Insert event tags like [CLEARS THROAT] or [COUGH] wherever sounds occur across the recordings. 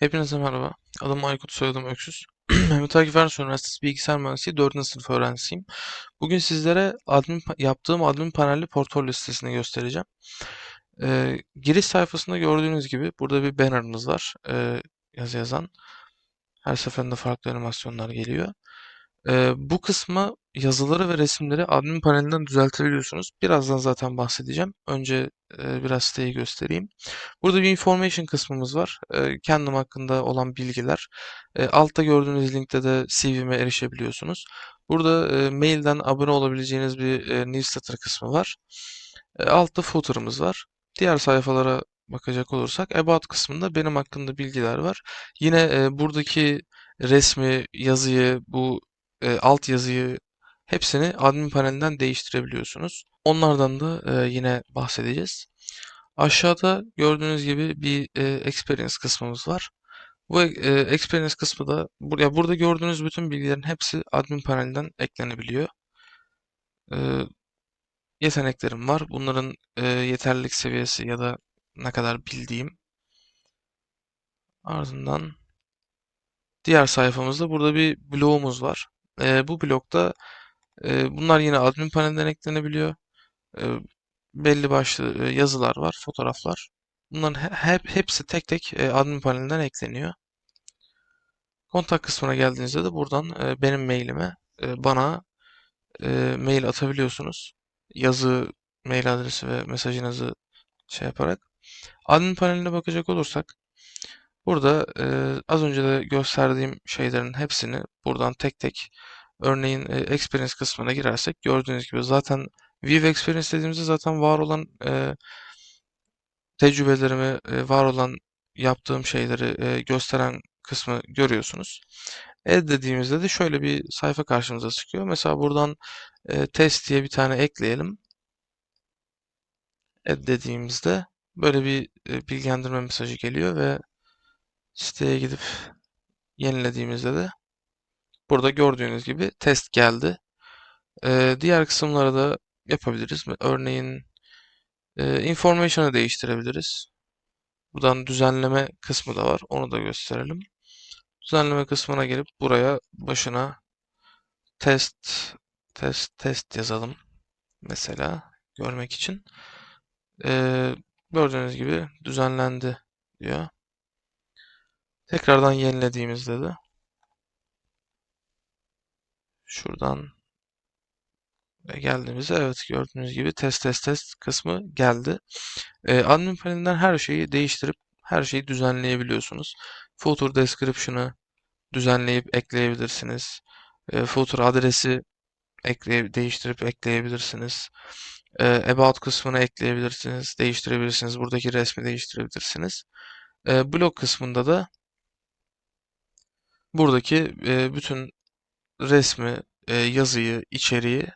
Hepinize merhaba. Adım Aykut, soyadım Öksüz. [CLEARS THROAT] Mehmet Akif Ersoy Üniversitesi Bilgisayar Mühendisliği 4. sınıf öğrencisiyim. Bugün sizlere admin, yaptığım admin panelli portfolyo sitesini göstereceğim. Ee, giriş sayfasında gördüğünüz gibi burada bir bannerımız var. Ee, yazı yazan. Her seferinde farklı animasyonlar geliyor. Ee, bu kısmı yazıları ve resimleri admin panelinden düzeltebiliyorsunuz. Birazdan zaten bahsedeceğim. Önce e, biraz siteyi göstereyim. Burada bir information kısmımız var. E, kendim hakkında olan bilgiler. E, altta gördüğünüz linkte de CV'me erişebiliyorsunuz. Burada e, mailden abone olabileceğiniz bir e, newsletter kısmı var. E, altta footer'ımız var. Diğer sayfalara bakacak olursak About kısmında benim hakkında bilgiler var. Yine e, buradaki resmi, yazıyı, bu e, alt yazıyı hepsini admin panelinden değiştirebiliyorsunuz. Onlardan da e, yine bahsedeceğiz. Aşağıda gördüğünüz gibi bir e, experience kısmımız var. Bu e, experience kısmı da buraya burada gördüğünüz bütün bilgilerin hepsi admin panelinden eklenebiliyor. E, yeteneklerim var. Bunların e, yeterlilik seviyesi ya da ne kadar bildiğim. Ardından diğer sayfamızda burada bir blogumuz var. E, bu blokta e, bunlar yine admin panelinden eklenebiliyor. E, belli başlı e, yazılar var, fotoğraflar. Bunların he- hep hepsi tek tek e, admin panelinden ekleniyor. Kontak kısmına geldiğinizde de buradan e, benim mailime e, bana e, mail atabiliyorsunuz. Yazı, mail adresi ve mesajınızı şey yaparak. Admin paneline bakacak olursak burada e, az önce de gösterdiğim şeylerin hepsini buradan tek tek örneğin e, experience kısmına girersek gördüğünüz gibi zaten View Experience dediğimizde zaten var olan e, tecrübelerimi, e, var olan yaptığım şeyleri e, gösteren kısmı görüyorsunuz. Add dediğimizde de şöyle bir sayfa karşımıza çıkıyor. Mesela buradan e, test diye bir tane ekleyelim. Add dediğimizde böyle bir e, bilgilendirme mesajı geliyor ve siteye gidip yenilediğimizde de burada gördüğünüz gibi test geldi. E, diğer kısımları da yapabiliriz. Örneğin e, information'ı değiştirebiliriz. Buradan düzenleme kısmı da var. Onu da gösterelim. Düzenleme kısmına gelip buraya başına test test test yazalım. Mesela görmek için. Ee, gördüğünüz gibi düzenlendi diyor. Tekrardan yenilediğimizde de şuradan geldiğimizde evet gördüğünüz gibi test test test kısmı geldi. Ee, admin panelinden her şeyi değiştirip her şeyi düzenleyebiliyorsunuz. Footer description'ı düzenleyip ekleyebilirsiniz. E, footer adresi ekleye, değiştirip ekleyebilirsiniz. E, about kısmını ekleyebilirsiniz, değiştirebilirsiniz. Buradaki resmi değiştirebilirsiniz. E, blog kısmında da buradaki e, bütün resmi, e, yazıyı, içeriği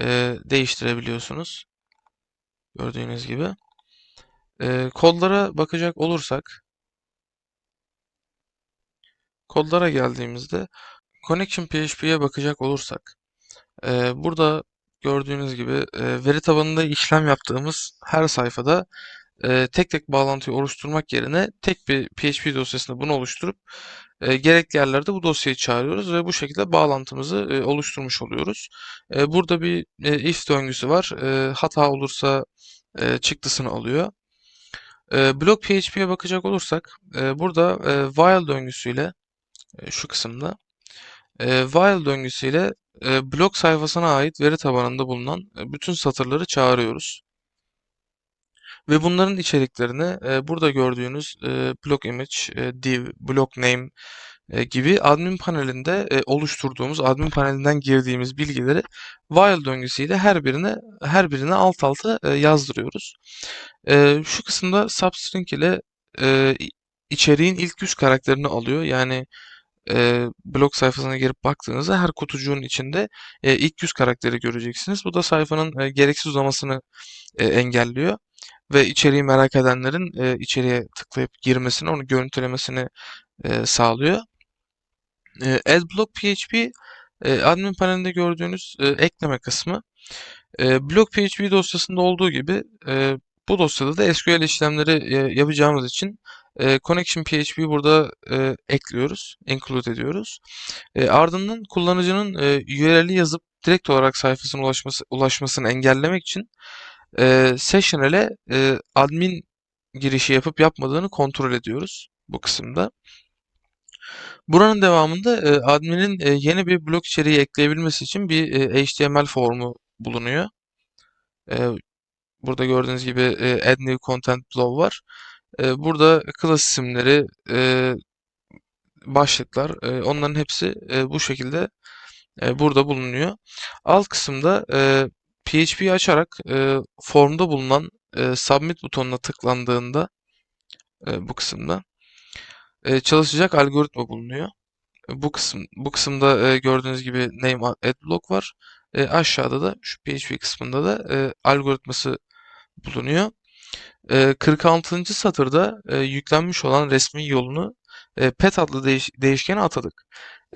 e, değiştirebiliyorsunuz. Gördüğünüz gibi. E, kodlara bakacak olursak kodlara geldiğimizde Connection PHP'ye bakacak olursak e, burada gördüğünüz gibi e, veri tabanında işlem yaptığımız her sayfada e, tek tek bağlantıyı oluşturmak yerine tek bir PHP dosyasında bunu oluşturup e, gerekli yerlerde bu dosyayı çağırıyoruz ve bu şekilde bağlantımızı e, oluşturmuş oluyoruz. E, burada bir e, if döngüsü var. E, hata olursa e, çıktısını alıyor. E, blok PHP'ye bakacak olursak e, burada e, while döngüsüyle e, şu kısımda e, while döngüsüyle e, blok sayfasına ait veri tabanında bulunan e, bütün satırları çağırıyoruz. Ve bunların içeriklerini e, burada gördüğünüz e, block image, e, div, block name e, gibi admin panelinde e, oluşturduğumuz, admin panelinden girdiğimiz bilgileri while döngüsüyle her birine her birine alt alta e, yazdırıyoruz. E, şu kısımda substring ile e, içeriğin ilk 100 karakterini alıyor. Yani e, blog sayfasına girip baktığınızda her kutucuğun içinde e, ilk 100 karakteri göreceksiniz. Bu da sayfanın e, gereksiz uzamasını e, engelliyor ve içeriği merak edenlerin e, içeriye tıklayıp girmesini, onu görüntülemesini e, sağlıyor. E, AdBlock PHP e, admin panelinde gördüğünüz e, ekleme kısmı. E, blok PHP dosyasında olduğu gibi e, bu dosyada da SQL işlemleri e, yapacağımız için e, Connection PHP burada e, ekliyoruz, include ediyoruz. E, ardından kullanıcının e, URL'i yazıp direkt olarak sayfasına ulaşması, ulaşmasını engellemek için e, Sessional'e e, admin girişi yapıp yapmadığını kontrol ediyoruz bu kısımda. Buranın devamında e, admin'in e, yeni bir blok içeriği ekleyebilmesi için bir e, HTML formu bulunuyor. E, burada gördüğünüz gibi e, Add New Content Below var. E, burada class isimleri, e, başlıklar, e, onların hepsi e, bu şekilde e, burada bulunuyor. Alt kısımda e, PHP'yi açarak e, formda bulunan e, Submit butonuna tıklandığında e, bu kısımda e, çalışacak algoritma bulunuyor. E, Bu kısım bu kısımda e, gördüğünüz gibi name add block var. E, aşağıda da şu PHP kısmında da e, algoritması bulunuyor. E, 46. satırda e, yüklenmiş olan resmin yolunu e, pet adlı değiş değişkene atadık.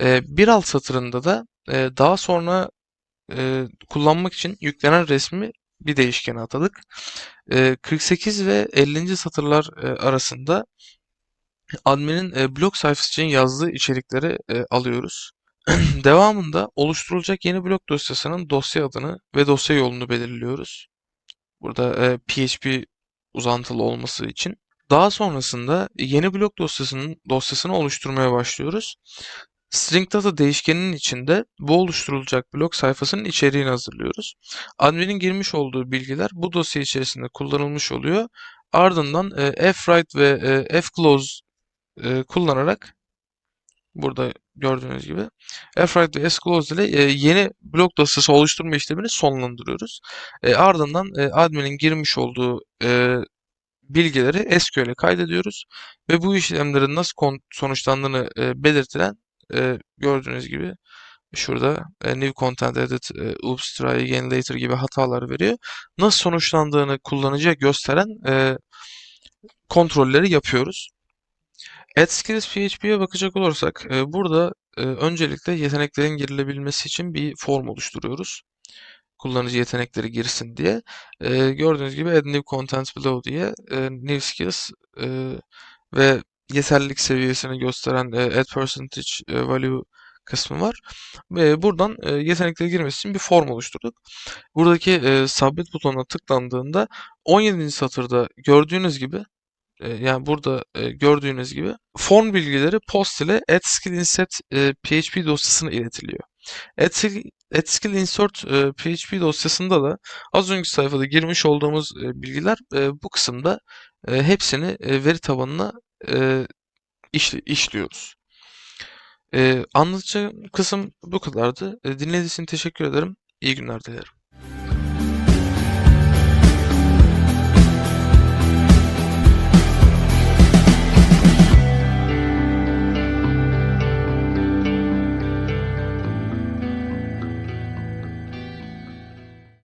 E, bir alt satırında da e, daha sonra e, kullanmak için yüklenen resmi bir değişkene atadık. E, 48 ve 50. satırlar e, arasında admin'in e, blog sayfası için yazdığı içerikleri e, alıyoruz. [CLEARS THROAT] Devamında oluşturulacak yeni blok dosyasının dosya adını ve dosya yolunu belirliyoruz. Burada e, PHP uzantılı olması için. Daha sonrasında yeni blok dosyasının dosyasını oluşturmaya başlıyoruz. String data değişkeninin içinde bu oluşturulacak blok sayfasının içeriğini hazırlıyoruz. Admin'in girmiş olduğu bilgiler bu dosya içerisinde kullanılmış oluyor. Ardından e, fwrite ve e, fclose e, kullanarak burada gördüğünüz gibi fwrite ve fclose ile yeni blok dosyası oluşturma işlemini sonlandırıyoruz. Ardından admin'in girmiş olduğu e, bilgileri SQL'e kaydediyoruz ve bu işlemlerin nasıl sonuçlandığını e, belirtilen e, gördüğünüz gibi şurada e, new content edit, e, oops, try again later gibi hatalar veriyor. Nasıl sonuçlandığını kullanıcıya gösteren e, kontrolleri yapıyoruz. Add Skills PHP'ye bakacak olursak e, burada e, öncelikle yeteneklerin girilebilmesi için bir form oluşturuyoruz. Kullanıcı yetenekleri girsin diye. E, gördüğünüz gibi Add New Content Below diye e, New Skills e, ve yeterlilik seviyesini gösteren e, Add Percentage e, Value kısmı var. Buradan e, yetenekleri girmesi için bir form oluşturduk. Buradaki e, Submit butonuna tıklandığında 17. satırda gördüğünüz gibi yani burada gördüğünüz gibi form bilgileri post ile add_skill_insert e, PHP dosyasına iletiliyor. add_skill_insert e, PHP dosyasında da az önceki sayfada girmiş olduğumuz bilgiler bu kısımda hepsini veri tabanına e, işli, işliyoruz. E, anlatacağım kısım bu kadardı. E, dinlediğiniz için teşekkür ederim. İyi günler dilerim.